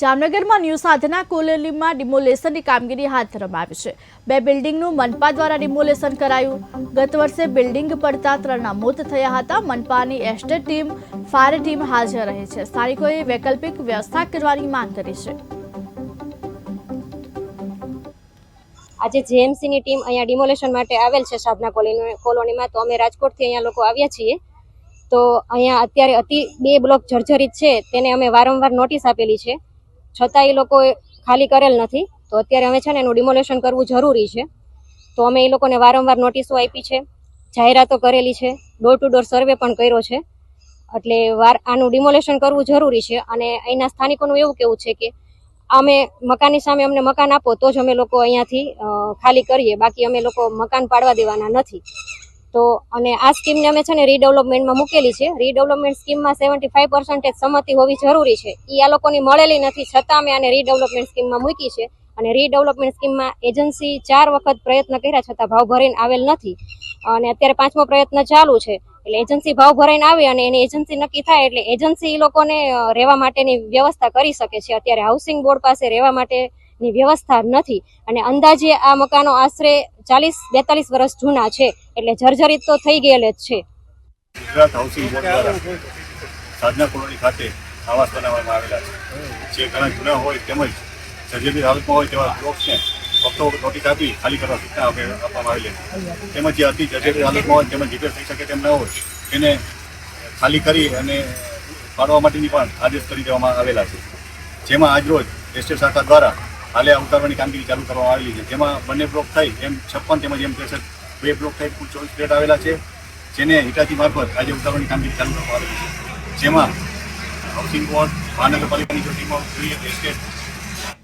જામનગરમાં ન્યૂ સાધના કોલોનીમાં ડિમોલેશનની કામગીરી હાથ ધરવામાં આવી છે. બે બિલ્ડિંગનું મનપા દ્વારા ડિમોલેશન કરાયું. ગત વર્ષે બિલ્ડિંગ પડતા ત્રણના મોત થયા હતા. મનપાની એસ્ટેટ ટીમ, ફાયર ટીમ હાજર રહે છે. સ્થાનિકોએ વૈકલ્પિક વ્યવસ્થા કરવાની માંગ કરી છે. આજે જેએમસીની ટીમ અહીંયા ડિમોલેશન માટે આવેલ છે સાધના કોલોની કોલોનીમાં. તો અમે રાજકોટથી અહીંયા લોકો આવ્યા છીએ. તો અહીંયા અત્યારે અતિ બે બ્લોક જર્જરિત છે. તેને અમે વારંવાર નોટિસ આપેલી છે. છતાં એ લોકોએ ખાલી કરેલ નથી. તો અત્યારે અમે છે ને એનું ડિમોલેશન કરવું જરૂરી છે. તો અમે એ લોકોને વારંવાર નોટિસો આપી છે. જાહેરાતો કરેલી છે. ડોર ટુ ડોર સર્વે પણ કર્યો છે. એટલે વાર આનું ડિમોલેશન કરવું જરૂરી છે. અને અહીંના સ્થાનિકોનું એવું કેવું છે કે અમે મકાનની સામે અમને મકાન આપો તો જ અમે લોકો અહીંયાથી ખાલી કરીએ. બાકી અમે લોકો મકાન પાડવા દેવાના નથી. તો અને આ સ્કીમને અમે છે ને રીડેવલપમેન્ટમાં મૂકેલી છે. રીડેવલપમેન્ટ સ્કીમમાં સેવન્ટી ફાઈવ પર્સન્ટેજ સંમતિ હોવી જરૂરી છે. એ આ લોકોની મળેલી નથી. છતાં અમે આને રીડેવલપમેન્ટ સ્કીમમાં મૂકી છે. અને રીડેવલપમેન્ટ સ્કીમમાં એજન્સી ચાર વખત પ્રયત્ન કર્યા છતાં ભાવ ભરીને આવેલ નથી. અને અત્યારે પાંચમો પ્રયત્ન ચાલુ છે. એટલે એજન્સી ભાવ ભરાઈને આવે અને એની એજન્સી નક્કી થાય એટલે એજન્સી એ લોકોને રહેવા માટેની વ્યવસ્થા કરી શકે છે. અત્યારે હાઉસિંગ બોર્ડ પાસે રહેવા માટેની વ્યવસ્થા નથી. અને અંદાજે આ મકાનો આશરે ચાલીસ બેતાલીસ વર્ષ જૂના છે એટલે જર્જરિત તો થઈ ગયેલ જ છે. ગુજરાત હાઉસિંગ સાધના કોલોની ખાતે આવાસ બનાવવામાં આવેલા છે. જે ઘણા જૂના હોય તેમજ સર્જરી હાલતમાં હોય તેવા બ્લોક્સને ફક્ત નોટિસ આપી ખાલી કરવા સૂચના આપવામાં આવેલી તેમજ જે અતિ જર્જરી હાલતમાં હોય તેમજ રિપેર થઈ શકે તેમ ન હોય, તેને ખાલી કરી અને પાડવા માટેની પણ આદેશ કરી દેવામાં આવેલા છે. જેમાં આજરોજ એસ્ટેટ શાખા દ્વારા હાલે ઉતારવાની કામગીરી ચાલુ કરવામાં આવેલી છે. જેમાં બંને બ્લોક થઈ એમ છપ્પન તેમજ એમ ત્રેસઠ, બે બ્લોક થઈ, કુલ ચોવીસ પ્લેટ આવેલા છે, જેને હિટાચી મારફત આજે ઉતારવાની કામગીરી ચાલુ કરવામાં આવેલી છે. જેમાં હાઉસિંગ બોર્ડ મહાનગરપાલિકાની જો ટીમો જોઈએ એસ્ટેટ